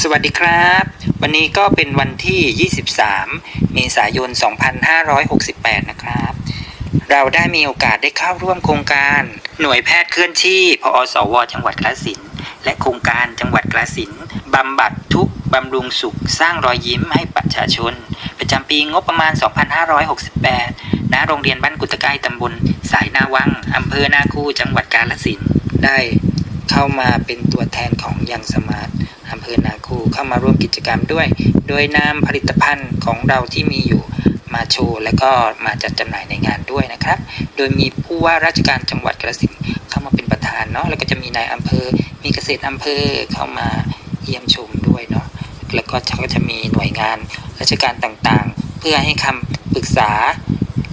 สวัสดีครับ วันนี้ก็เป็นวันที่ 23 เมษายน 2568 นะครับ เราได้มีโอกาสได้เข้าร่วมโครงการ หน่วยแพทย์เคลื่อนที่พอสว จังหวัดกาฬสินและโครงการจังหวัดกาฬสินบำบัดทุกบำรุงสุข สร้างรอยยิ้มให้ประชาชน ประจำปีงบประมาณ 2568 ณ โรงเรียนบ้านกุตไกตำบลสายนาวังอำเภอนาคูจังหวัดกาฬสินได้ เข้ามาเป็นตัวแทนของยังสมาร์ทอำเภอนาคูเข้ามาร่วมกิจกรรมด้วย โดยนำผลิตภัณฑ์ของเราที่มีอยู่มาโชว์ และก็มาจัดจำหน่ายในงานด้วยนะครับ โดยมีผู้ว่าราชการจังหวัดกระสินเข้ามาเป็นประธานเนาะแล้วก็จะมีนายอำเภอ มีเกษตรอำเภอเข้ามาเยี่ยมชมด้วยเนาะแล้วก็เขาก็จะมีหน่วยงานราชการต่างๆ เพื่อให้คำปรึกษา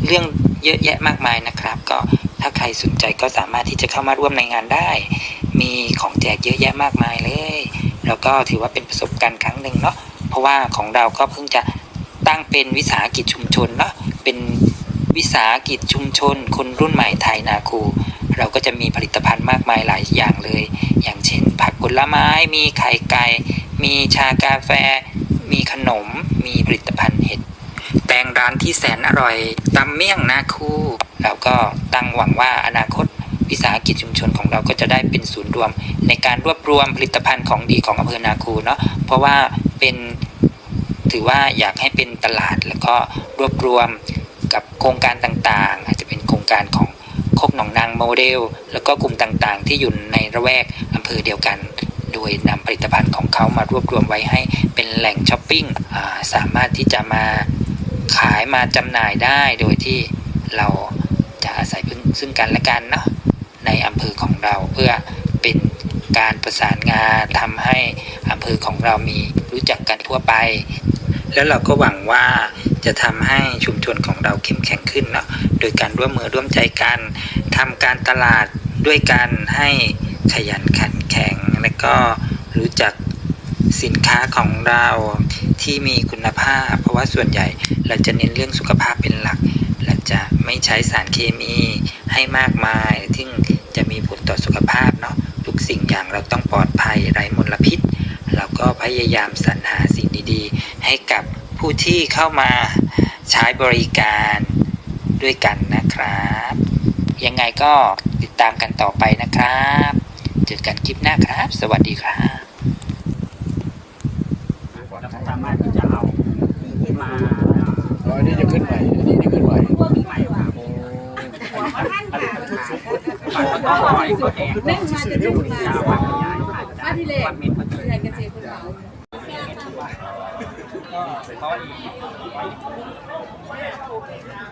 เรื่องเยอะแยะมากมายนะครับ ก็ ถ้าใครสนใจก็สามารถที่จะเข้ามาร่วมในงานได้ มีของแจกเยอะแยะมากมายเลย แล้วก็ถือว่าเป็นประสบการณ์ครั้งหนึ่งเนาะ เพราะว่าของเราก็เพิ่งจะตั้งเป็นวิสาหกิจชุมชนเนาะ เป็นวิสาหกิจชุมชน คนรุ่นใหม่ไทยนาคูเราก็จะมีผลิตภัณฑ์มากมายหลายอย่างเลย อย่างเช่น ผักผลไม้ มีไข่ไก่ มีชากาแฟ มีขนม มีผลิตภัณฑ์เห็ด แปลงร้านที่แสนอร่อยตำเมี่ยงนาคูเราก็ตั้งหวังว่าอนาคตวิสาหกิจชุมชนของเราก็จะได้เป็นศูนย์รวม ในการรวบรวมผลิตภัณฑ์ของดีของอำเภอนาคูเนาะเพราะว่าเป็นถือว่าอยากให้เป็นตลาดแล้วก็รวบรวมกับโครงการต่างๆ อาจจะเป็นโครงการของโคกหนองนางโมเดล แล้วก็กลุ่มต่างๆ ที่อยู่ในระแวกอำเภอเดียวกัน โดยนำผลิตภัณฑ์ของเขามารวบรวมไว้ให้เป็นแหล่งช้อปปิ้งสามารถที่จะมา ขายมาจำหน่ายได้โดยที่เราจะอาศัยพึ่งซึ่งกันและกันเนาะในอำเภอของเราเพื่อเป็นการประสานงานทำให้อำเภอของเรามีรู้จักกันทั่วไป แล้วเราก็หวังว่าจะทำให้ชุมชนของเราเข้มแข็งขึ้นเนาะโดยการร่วมมือร่วมใจกันทำการตลาดด้วยกันให้ขยันขันแข็ง และก็รู้จักสินค้าของเราที่มีคุณภาพ เพราะว่าส่วนใหญ่ เราจะเน้นเรื่องสุขภาพเป็นหลักและจะไม่ใช้สารเคมีให้มากมาย ซึ่งจะมีผลต่อสุขภาพเนาะ ทุกสิ่งอย่างเราต้องปลอดภัยไร้มลพิษ เราก็พยายามสรรหาสิ่งดีๆ ให้กับผู้ที่เข้ามาใช้บริการด้วยกันนะครับ ยังไงก็ติดตามกันต่อไปนะครับ เจอกันคลิปหน้าครับ สวัสดีครับ เราสามารถที่จะเอามา อันนี้จะขึ้นใหม่ อันนี้จะขึ้นใหม่ใหม่ครับอันนี้ชุดชุดมันก็ต้องปล่อยก็แดงเล่นมาจะดูมาจะดขยายอาจจะบ้านที่เล็กวัดเม็ดมันเกษตรคุณเขาก็ข้อดี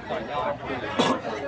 ต่อยอดคือว่า